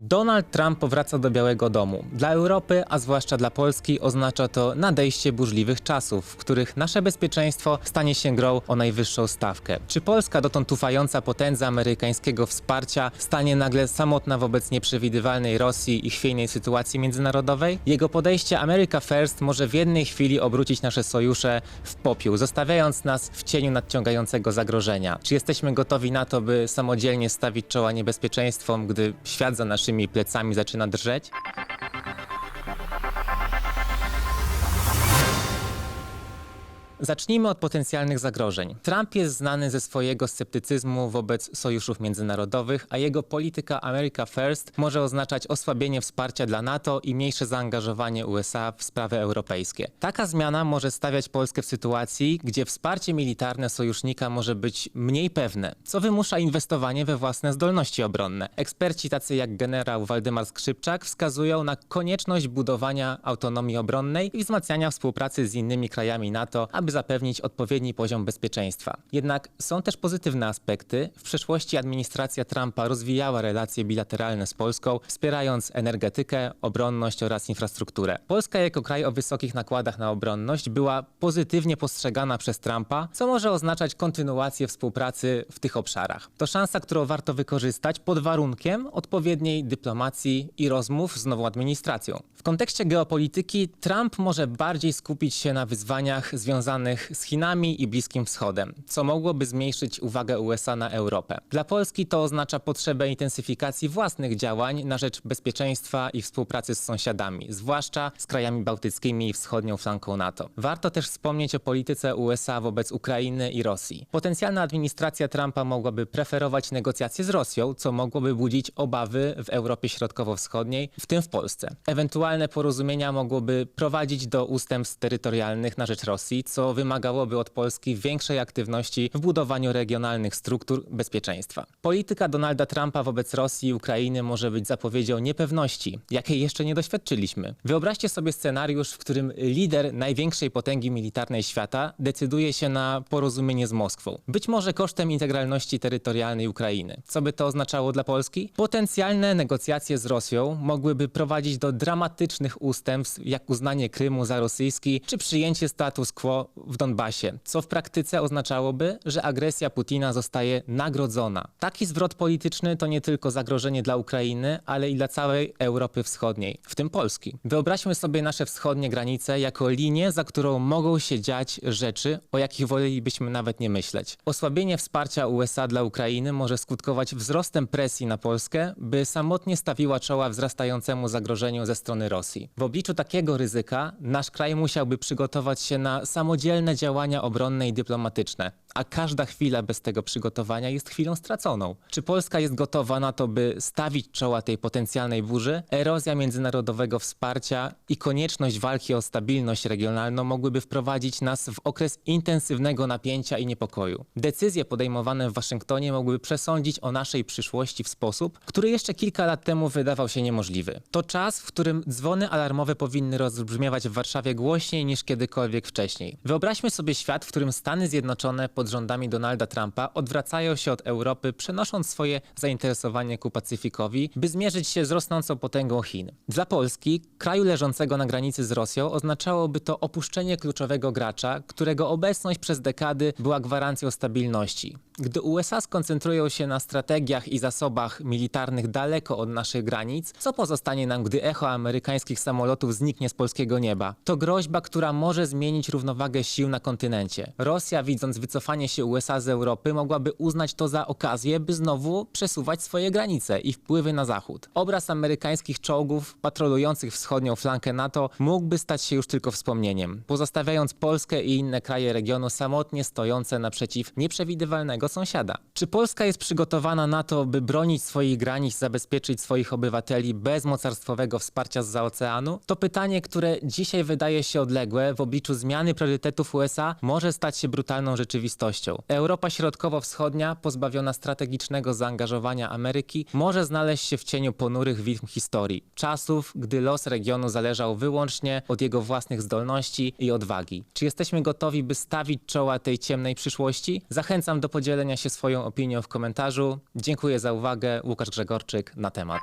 Donald Trump powraca do Białego Domu. Dla Europy, a zwłaszcza dla Polski, oznacza to nadejście burzliwych czasów, w których nasze bezpieczeństwo stanie się grą o najwyższą stawkę. Czy Polska, dotąd ufająca potędze amerykańskiego wsparcia, stanie nagle samotna wobec nieprzewidywalnej Rosji i chwiejnej sytuacji międzynarodowej? Jego podejście America First może w jednej chwili obrócić nasze sojusze w popiół, zostawiając nas w cieniu nadciągającego zagrożenia. Czy jesteśmy gotowi na to, by samodzielnie stawić czoła niebezpieczeństwom, gdy świat za naszymi plecami zaczyna drżeć? Zacznijmy od potencjalnych zagrożeń. Trump jest znany ze swojego sceptycyzmu wobec sojuszów międzynarodowych, a jego polityka America First może oznaczać osłabienie wsparcia dla NATO i mniejsze zaangażowanie USA w sprawy europejskie. Taka zmiana może stawiać Polskę w sytuacji, gdzie wsparcie militarne sojusznika może być mniej pewne, co wymusza inwestowanie we własne zdolności obronne. Eksperci tacy jak generał Waldemar Skrzypczak wskazują na konieczność budowania autonomii obronnej i wzmacniania współpracy z innymi krajami NATO, aby zapewnić odpowiedni poziom bezpieczeństwa. Jednak są też pozytywne aspekty. W przeszłości administracja Trumpa rozwijała relacje bilateralne z Polską, wspierając energetykę, obronność oraz infrastrukturę. Polska jako kraj o wysokich nakładach na obronność była pozytywnie postrzegana przez Trumpa, co może oznaczać kontynuację współpracy w tych obszarach. To szansa, którą warto wykorzystać pod warunkiem odpowiedniej dyplomacji i rozmów z nową administracją. W kontekście geopolityki Trump może bardziej skupić się na wyzwaniach związanych z Chinami i Bliskim Wschodem, co mogłoby zmniejszyć uwagę USA na Europę. Dla Polski to oznacza potrzebę intensyfikacji własnych działań na rzecz bezpieczeństwa i współpracy z sąsiadami, zwłaszcza z krajami bałtyckimi i wschodnią flanką NATO. Warto też wspomnieć o polityce USA wobec Ukrainy i Rosji. Potencjalna administracja Trumpa mogłaby preferować negocjacje z Rosją, co mogłoby budzić obawy w Europie Środkowo-Wschodniej, w tym w Polsce. Ewentualne porozumienia mogłoby prowadzić do ustępstw terytorialnych na rzecz Rosji, co wymagałoby od Polski większej aktywności w budowaniu regionalnych struktur bezpieczeństwa. Polityka Donalda Trumpa wobec Rosji i Ukrainy może być zapowiedzią niepewności, jakiej jeszcze nie doświadczyliśmy. Wyobraźcie sobie scenariusz, w którym lider największej potęgi militarnej świata decyduje się na porozumienie z Moskwą. Być może kosztem integralności terytorialnej Ukrainy. Co by to oznaczało dla Polski? Potencjalne negocjacje z Rosją mogłyby prowadzić do dramatycznych ustępstw, jak uznanie Krymu za rosyjski, czy przyjęcie status quo w Donbasie, co w praktyce oznaczałoby, że agresja Putina zostaje nagrodzona. Taki zwrot polityczny to nie tylko zagrożenie dla Ukrainy, ale i dla całej Europy Wschodniej, w tym Polski. Wyobraźmy sobie nasze wschodnie granice jako linię, za którą mogą się dziać rzeczy, o jakich wolelibyśmy nawet nie myśleć. Osłabienie wsparcia USA dla Ukrainy może skutkować wzrostem presji na Polskę, by samotnie stawiła czoła wzrastającemu zagrożeniu ze strony Rosji. W obliczu takiego ryzyka nasz kraj musiałby przygotować się na samodzielne działania obronne i dyplomatyczne, a każda chwila bez tego przygotowania jest chwilą straconą. Czy Polska jest gotowa na to, by stawić czoła tej potencjalnej burzy? Erozja międzynarodowego wsparcia i konieczność walki o stabilność regionalną mogłyby wprowadzić nas w okres intensywnego napięcia i niepokoju. Decyzje podejmowane w Waszyngtonie mogłyby przesądzić o naszej przyszłości w sposób, który jeszcze kilka lat temu wydawał się niemożliwy. To czas, w którym dzwony alarmowe powinny rozbrzmiewać w Warszawie głośniej niż kiedykolwiek wcześniej. Wyobraźmy sobie świat, w którym Stany Zjednoczone pod rządami Donalda Trumpa odwracają się od Europy, przenosząc swoje zainteresowanie ku Pacyfikowi, by zmierzyć się z rosnącą potęgą Chin. Dla Polski, kraju leżącego na granicy z Rosją, oznaczałoby to opuszczenie kluczowego gracza, którego obecność przez dekady była gwarancją stabilności. Gdy USA skoncentrują się na strategiach i zasobach militarnych daleko od naszych granic, co pozostanie nam, gdy echo amerykańskich samolotów zniknie z polskiego nieba? To groźba, która może zmienić równowagę sił na kontynencie. Rosja, widząc wycofanie się USA z Europy, mogłaby uznać to za okazję, by znowu przesuwać swoje granice i wpływy na zachód. Obraz amerykańskich czołgów patrolujących wschodnią flankę NATO mógłby stać się już tylko wspomnieniem, pozostawiając Polskę i inne kraje regionu samotnie stojące naprzeciw nieprzewidywalnego sąsiada. Czy Polska jest przygotowana na to, by bronić swoich granic, zabezpieczyć swoich obywateli bez mocarstwowego wsparcia z oceanu? To pytanie, które dzisiaj wydaje się odległe w obliczu zmiany priorytetów USA, może stać się brutalną rzeczywistością. Europa Środkowo-Wschodnia, pozbawiona strategicznego zaangażowania Ameryki, może znaleźć się w cieniu ponurych widm historii. Czasów, gdy los regionu zależał wyłącznie od jego własnych zdolności i odwagi. Czy jesteśmy gotowi, by stawić czoła tej ciemnej przyszłości? Zachęcam do podzielenia się swoją opinią w komentarzu. Dziękuję za uwagę. Łukasz Grzegorczyk na temat.